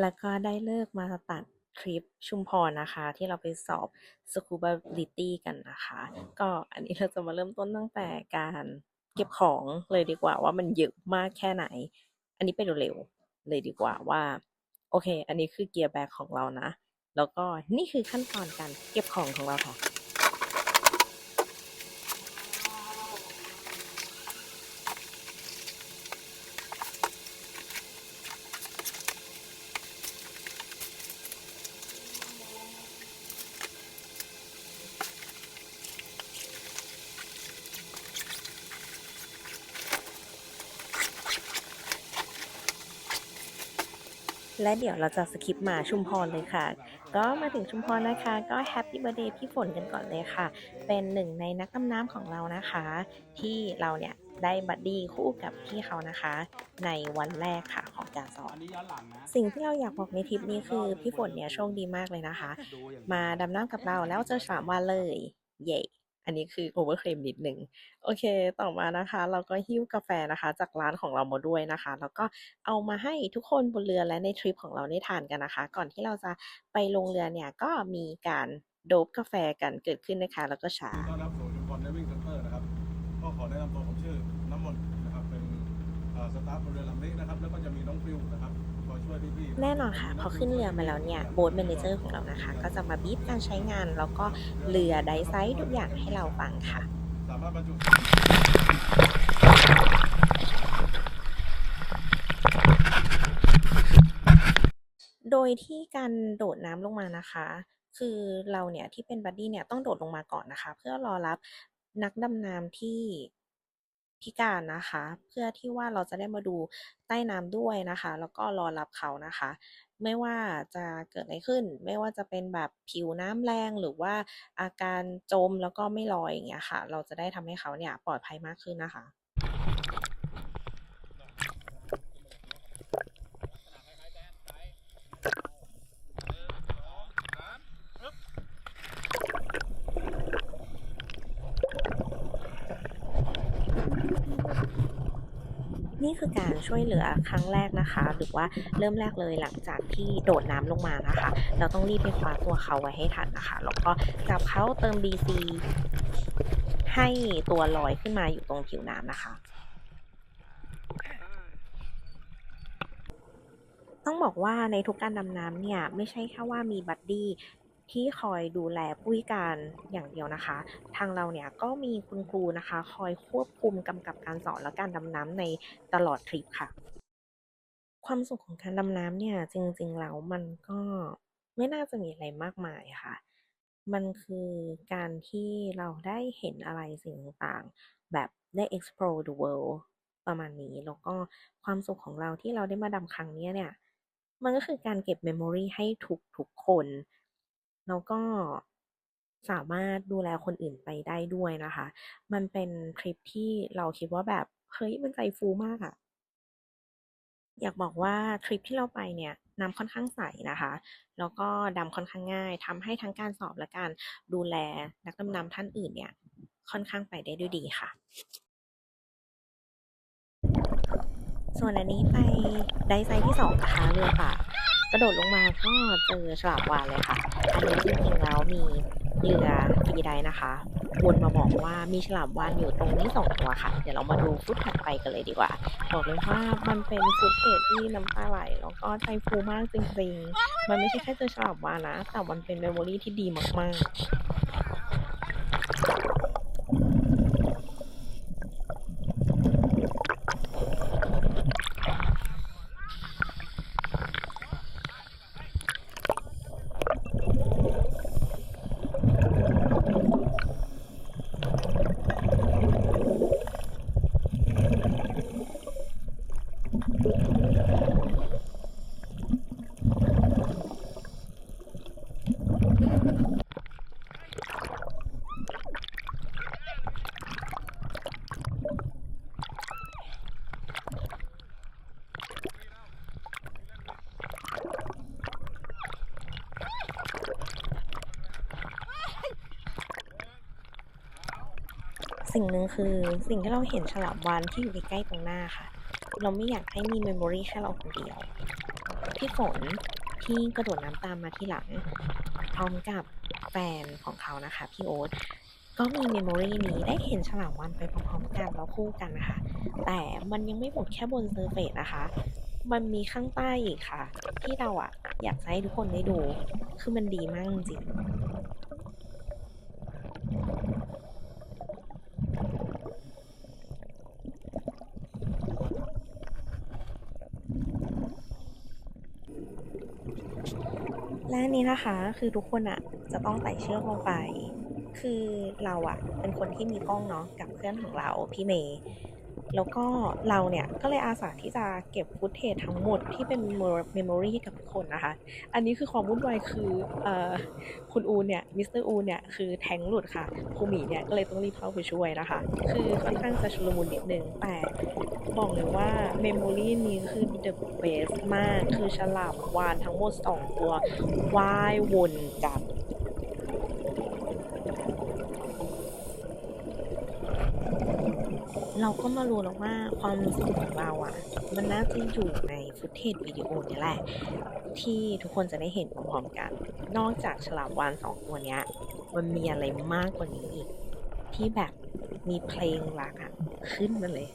แล้วก็ได้เลิกมาตัดทริปชุมพรนะคะ ที่เราไปสอบ Scuba Ability กันนะคะ ก็อันนี้เราจะมาเริ่มต้นตั้งแต่การเก็บของเลยดีกว่าว่ามันเยอะมากแค่ไหน อันนี้ไปเร็วๆเลยดีกว่าว่า โอเค อันนี้คือเกียร์แบ็กของเรานะ แล้วก็นี่คือขั้นตอนการเก็บของของเราค่ะ และเดี๋ยวเราจะสคิปมาชุมพรเลยค่ะ ก็มาถึงชุมพรนะคะ ก็แฮปปี้เบ t ร์เดย์พี่ฝนกันก่อนเลยค่ะ เป็นหนึ่งในนักดำน้ำของเรานะคะ ที่เราเนี่ยได้บัดดี้คู่กับพี่เขานะคะ ในวันแรกค่ะของการสอนสิ่งที่เราอยากบอกในทริปนี้คือพี่ฝนเนี่ยโชคดีมากเลยนะคะ มาดำน้ำกับเราแล้วเจอฉลามวาฬเลย เย่ อันนี้คือโอเวอร์เคลมนิดนึงโอเค ต่อมานะคะ เราก็หิ้วกาแฟนะคะ จากร้านของเรามาด้วยนะคะ แล้วก็เอามาให้ทุกคนบนเรือและในทริปของเราได้ทานกันนะคะ ก่อนที่เราจะไปลงเรือเนี่ยก็มีการโดบกาแฟกันเกิดขึ้นนะคะ แล้วก็ชาต้อนรับสู่ชุมพรเดวิ่งเซ็นเตอร์นะครับก็ขอแนะนำตัวผมชื่อน้ำมนต์นะครับเป็นสตาฟบนเรือลำนี้นะครับ แล้วก็จะมีน้องฟิวนะครับ แน่นอนค่ะ พอขึ้นเรือมาแล้วเนี่ยโบ๊ทแมเนเจอร์ของเรานะคะ ก็จะมาบีบการใช้งาน แล้วก็เรือไดไซส์ทุกอย่างให้เราฟังค่ะสามารถบรรจุโดยที่การโดดน้ำลงมานะคะ คือเราเนี่ยที่เป็นบัดดี้เนี่ยต้องโดดลงมาก่อนนะคะ เพื่อรอรับนักดำน้ำที่ พิการนะคะ เพื่อที่ว่าเราจะได้มาดูใต้น้ำด้วยนะคะ แล้วก็รอรับเขานะคะ ไม่ว่าจะเกิดอะไรขึ้น ไม่ว่าจะเป็นแบบผิวน้ำแรงหรือว่าอาการจมแล้วก็ไม่ลอยอย่างเงี้ยค่ะ เราจะได้ทำให้เขาเนี่ยปลอดภัยมากขึ้นนะคะ นี่คือการช่วยเหลือครั้งแรกนะคะ หรือว่าเริ่มแรกเลยหลังจากที่โดดน้ำลงมานะคะ เราต้องรีบไปคว้าตัวเขาไว้ให้ทันนะคะ แล้วก็จับเขาเติม BC ให้ตัวลอยขึ้นมาอยู่ตรงผิวน้ำนะคะ ต้องบอกว่าในทุกการดำน้ำเนี่ย ไม่ใช่แค่ว่ามีบัดดี้ ที่คอยดูแลผู้พิการอย่างเดียวนะคะ ทางเราเนี่ยก็มีคุณครูนะคะ คอยควบคุมกำกับการสอนและการดำน้ำในตลอดทริปค่ะ ความสุขของการดำน้ำเนี่ยจริงๆแล้วมันก็ไม่น่าจะมีอะไรมากมายค่ะ มันคือการที่เราได้เห็นอะไรสิ่งต่างๆ แบบได้ explore the world ประมาณนี้ แล้วก็ความสุขของเราที่เราได้มาดำครั้งเนี้ยเนี่ย มันก็คือการเก็บ memory ให้ทุกทุกๆคน แล้วก็สามารถดูแลคนอื่นไปได้ด้วยนะคะ มันเป็นทริปที่เราคิดว่าแบบ เฮ้ย มันใจฟูมากอะอยากบอกว่าทริปที่เราไปเนี่ยน้ำค่อนข้างใสนะคะ แล้วก็ดำค่อนข้างง่ายทำให้ทั้งการสอบและการดูแลนักดำน้ำท่านอื่นเนี่ย ค่อนข้างไปได้ด้วยดีค่ะ ส่วนอันนี้ไปไดไซต์ที่สองนะคะเรือป่า กระโดดลงมาก็เจอฉลามวาฬเลยค่ะ อันนี้จริงๆแล้วมีเรือฟรีไดนะคะวนมาบอกว่ามีฉลามวาฬอยู่ตรงนี้สองตัวค่ะ เดี๋ยวเรามาดูฟุตถัดไปกันเลยดีกว่า บอกเลยว่ามันเป็นฟุตเทจที่น้ำตาไหลแล้วก็ใจฟูมากจริงๆ มันไม่ใช่แค่เจอฉลามวาฬนะ แต่มันเป็นเมมโมรี่ที่ดีมากๆ สิ่งหนึ่งคือสิ่งที่เราเห็นฉลามวาฬที่อยู่ใกล้ๆตรงหน้าค่ะ เราไม่อยากให้มีเมมโมรีแค่เราคนเดียว พี่ฝนที่กระโดดน้ำตามมาที่หลัง พร้อมกับแฟนของเขานะคะ พี่โอ๊ตก็มีเมมโมรีนี้ได้เห็นฉลามวันไปพร้อมๆกันแล้วคู่กันนะคะ แต่มันยังไม่หมดแค่บนเซอร์เฟซนะคะ มันมีข้างใต้อีกค่ะ ที่เราอะอยากให้ทุกคนได้ดู คือมันดีมากจริงๆ และอั นนี้นะคะ คือทุกคนอะจะต้องใส่เชือกลงไป คือเราอะเป็นคนที่มีกล้องเนาะกับเพื่อนของเราพี่เมย์ แล้วก็เราเนี่ยก็เลยอาสาที่จะเก็บฟุตเทจทั้งหมดที่เป็นเมมโมรีให้กับทุกคนนะคะ อันนี้คือความวุ่นวายคืออคุณอูนเนี่ยมิสเตอร์อูนเนี่ยคือแทงหลุดค่ะครูหมีเนี่ยก็เลยต้องรีบเข้าไปช่วยนะคะ คือค่อนข้างจะชุลมุนนิดนึงแต่บอกเลยว่าเมมโมรีนี้คือ the best มาก คือฉลามวานทั้งหมดสองตัวว่ายวนกัน เราก็มารู้แล้วว่าความรู้สึกของเราอะ่ะ มันน่าจะอยู่ในฟุตเทจวิดีโอนี่แหละ ที่ทุกคนจะได้เห็นพร้อมๆกัน นอกจากฉลามวานสองตัวเนี้ย มันมีอะไรมากกว่านี้อีก ที่แบบมีเพลงรักอะขึ้นมาเลย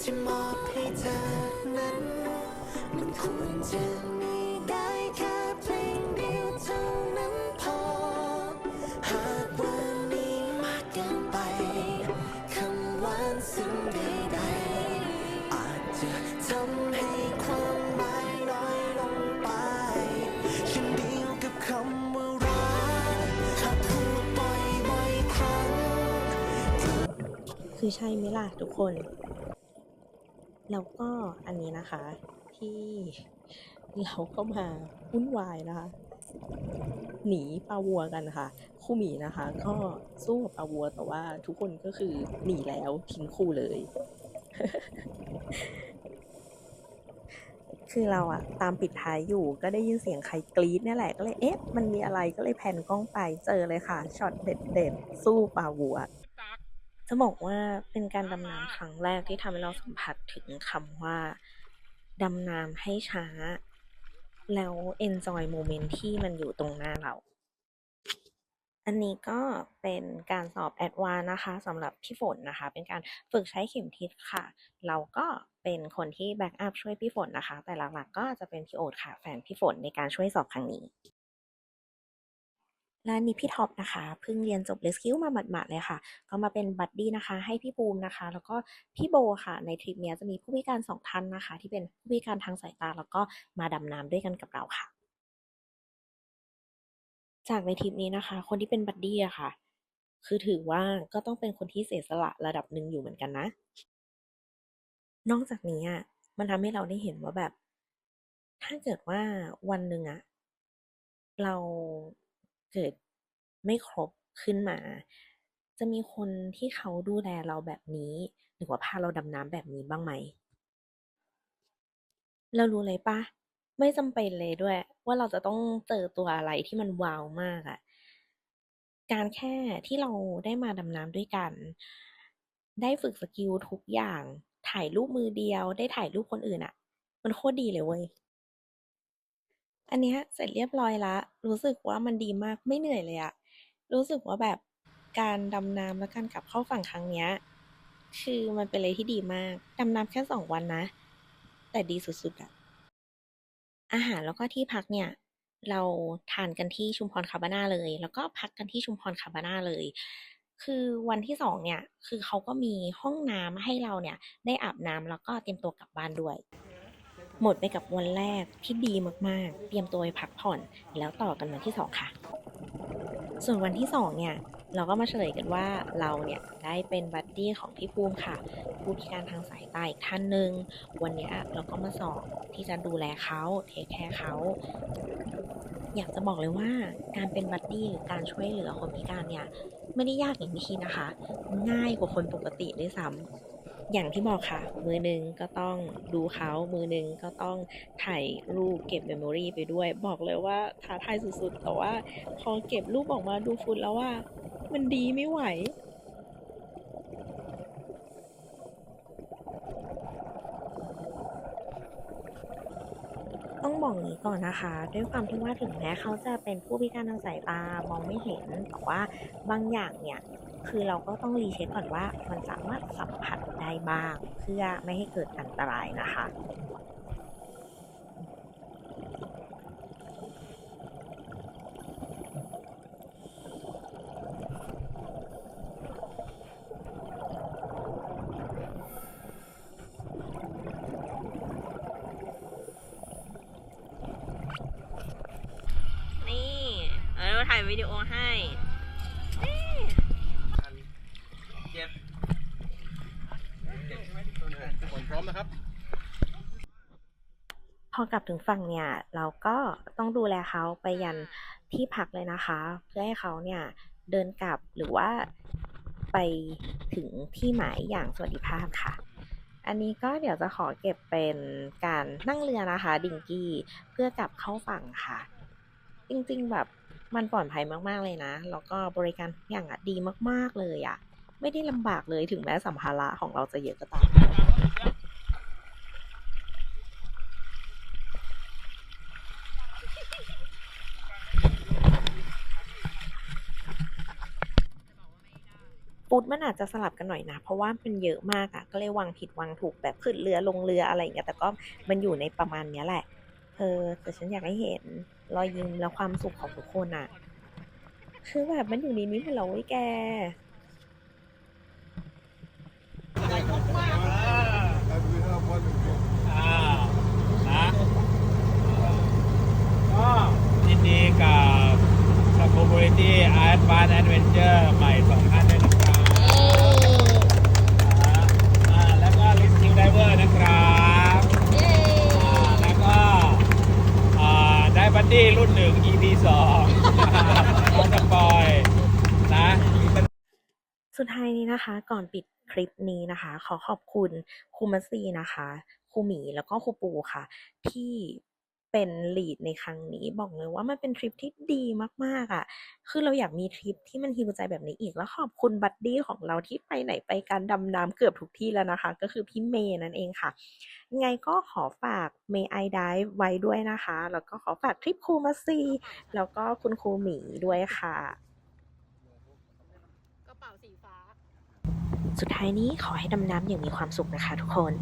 ที่มอบให้เธอนั้นมันควรจะ คือใช่ไหมล่ะทุกคน แล้วก็อันนี้นะคะ ที่เราก็มาวุ่นวายนะคะ หนีปลาวัวกันค่ะคู่หมีนะคะ ก็สู้กับปลาวัวแต่ว่าทุกคนก็คือหนีแล้วทิ้งคู่เลย คือเราอะตามปิดท้ายอยู่ก็ได้ยินเสียงใครกรี๊ดนี่แหละก็เลยเอ๊ะมันมีอะไรก็เลยแผ่นกล้องไปเจอเลยค่ะช็อตเด็ดๆสู้ปลาวัว จะบอกว่าเป็นการดำน้ำครั้งแรกที่ทำให้เราสัมผัสถึงคำว่าดำน้ำให้ช้า แล้ว enjoy moment ที่มันอยู่ตรงหน้าเรา อันนี้ก็เป็นการสอบแอดวานนะคะสำหรับพี่ฝนนะคะ เป็นการฝึกใช้เข็มทิศค่ะ เราก็เป็นคนที่แบ็กอัพช่วยพี่ฝนนะคะ แต่หลักๆก็จะเป็นพี่โอ๊ตค่ะ แฟนพี่ฝนในการช่วยสอบครั้งนี้ และนี่พี่ท็อปนะคะเพิ่งเรียนจบเรสคิวมาหมาดๆเลยค่ะ ก็มาเป็นบัดดี้นะคะ ให้พี่ภูมินะคะ แล้วก็พี่โบค่ะ ในทริปนี้จะมีผู้พิการสองท่านนะคะ ที่เป็นผู้พิการทางสายตา แล้วก็มาดำน้ำด้วยกันกับเราค่ะ จากในทริปนี้นะคะ คนที่เป็นบัดดี้อะค่ะ คือถือว่าก็ต้องเป็นคนที่เสียสละระดับหนึ่งอยู่เหมือนกันนะ นอกจากนี้อะมันทำให้เราได้เห็นว่าแบบ ถ้าเกิดว่าวันหนึ่งอะเรา เกิดไม่ครบขึ้นมา จะมีคนที่เขาดูแลเราแบบนี้ หรือว่าพาเราดำน้ำแบบนี้บ้างไหม เรารู้เลยปะไม่จำเป็นเลยด้วย ว่าเราจะต้องเจอตัวอะไรที่มันว้าวมากอะการแค่ที่เราได้มาดำน้ำด้วยกัน ได้ฝึกสกิลทุกอย่าง ถ่ายรูปมือเดียว ได้ถ่ายรูปคนอื่นอะมันโคตรดีเลยเว้ย อันเนี้ยเสร็จเรียบร้อยล้วรู้สึกว่ามันดีมากไม่เหนื่อยเลยอะรู้สึกว่าแบบการดำน้ำและการกลับเข้าฝั่งครั้งเนี้ยคือมันเป็นอะไรที่ดีมาก ดำน้ำแค่สองวันนะ แต่ดีสุดๆอะอาหารแล้วก็ที่พักเนี่ย เราทานกันที่ชุมพรคาบาน่าเลย แล้วก็พักกันที่ชุมพรคาบาน่าเลย คือวันที่สองเนี่ย คือเขาก็มีห้องน้ำให้เราเนี่ย ได้อาบน้ำแล้วก็เตรียมตัวกลับบ้านด้วย หมดไปกับวันแรกที่ดีมากๆ เตรียมตัวไปพักผ่อน แล้วต่อกันวันที่สองค่ะ ส่วนวันที่สองเนี่ย เราก็มาเฉลยกันว่าเราเนี่ย ได้เป็นบัดดี้ของพี่ภูมิค่ะ ผู้พิการทางสายตาอีกท่านหนึ่ง วันเนี้ยเราก็มาสอบที่จะดูแลเขาเทคแคร์เขาอยากจะบอกเลยว่าการเป็นบัดดี้หรือการช่วยเหลือคนพิการเนี่ย ไม่ได้ยากอย่างที่คิดนะคะ ง่ายกว่าคนปกติด้วยซ้ำ อย่างที่บอกค่ะ มือหนึ่งก็ต้องดูเขามือหนึ่งก็ต้องถ่ายรูปเก็บเมมโมรีไปด้วย บอกเลยว่าท้าทายสุดๆ แต่ว่าพอเก็บรูปออกมาดูฟุตแล้วว่า มันดีไม่ไหวต้องบอกนี้ก่อนนะคะ ด้วยความที่ว่าถึงแม้เขาจะเป็นผู้พิการทางสายตามองไม่เห็นแต่ว่าบางอย่างเนี่ย คือเราก็ต้องรีเช็คก่อนว่ามันสามารถสัมผัส ได้บ้าง เพื่อไม่ให้เกิดอันตรายนะคะนี่เออถ่ายวิดีโอให้ เจ็ดเจ็ดใช่ไหมทุกคนพร้อมนะครับ พอกลับถึงฝั่งเนี่ยเราก็ต้องดูแลเขาไปยันที่พักเลยนะคะ เพื่อให้เขาเนี่ยเดินกลับหรือว่าไปถึงที่หมายอย่างสวัสดิภาพค่ะอันนี้ก็เดี๋ยวจะขอเก็บเป็นการนั่งเรือนะคะ ดิงกี้เพื่อกลับเข้าฝั่งค่ะ จริงๆแบบมันปลอดภัยมากๆเลยนะ แล้วก็บริการทุกอย่างอะดีมากๆเลยอะไม่ได้ลำบากเลยถึงแม้สัมภาระของเราจะเยอะก็ตาม ปูดมันอาจจะสลับกันหน่อยนะ เพราะว่ามันเยอะมากอะก็เลยวางผิดวางถูกแบบขึ้นเรือลงเรืออะไรอย่างเงี้ยแต่ก็มันอยู่ในประมาณเนี้ยแหละ เออ แต่ฉันอยากให้เห็นรอยยิ้มและความสุขของทุกคนอะคือแบบมันอยู่ในนี้มันเราไอ้แก่ดีกับ Community Advanced Adventure ใหม่ 2 5 นี้นะคะ ก่อนปิดคลิปนี้นะคะ ขอขอบคุณครูมัสซีนะคะครูหมีแล้วก็ครูปูค่ะ ที่เป็นลีดในครั้งนี้บอกเลยว่ามันเป็นทริปที่ดีมากๆอะ คือเราอยากมีทริปที่มันฮิวใจแบบนี้อีกแล้วขอบคุณบัดดี้ของเราที่ไปไหนไปการดำน้ำเกือบทุกที่แล้วนะคะ ก็คือพี่เมย์นั่นเองค่ะยังไงก็ขอฝากเมย์ไอไดไว้ด้วยนะคะ แล้วก็ขอฝากทริปครูมัซีแล้วก็คุณครูหมีด้วยค่ะ กระเป๋าสีฟ้า สุดท้ายนี้ขอให้ดำน้ำอย่างมีความสุขนะคะทุกคน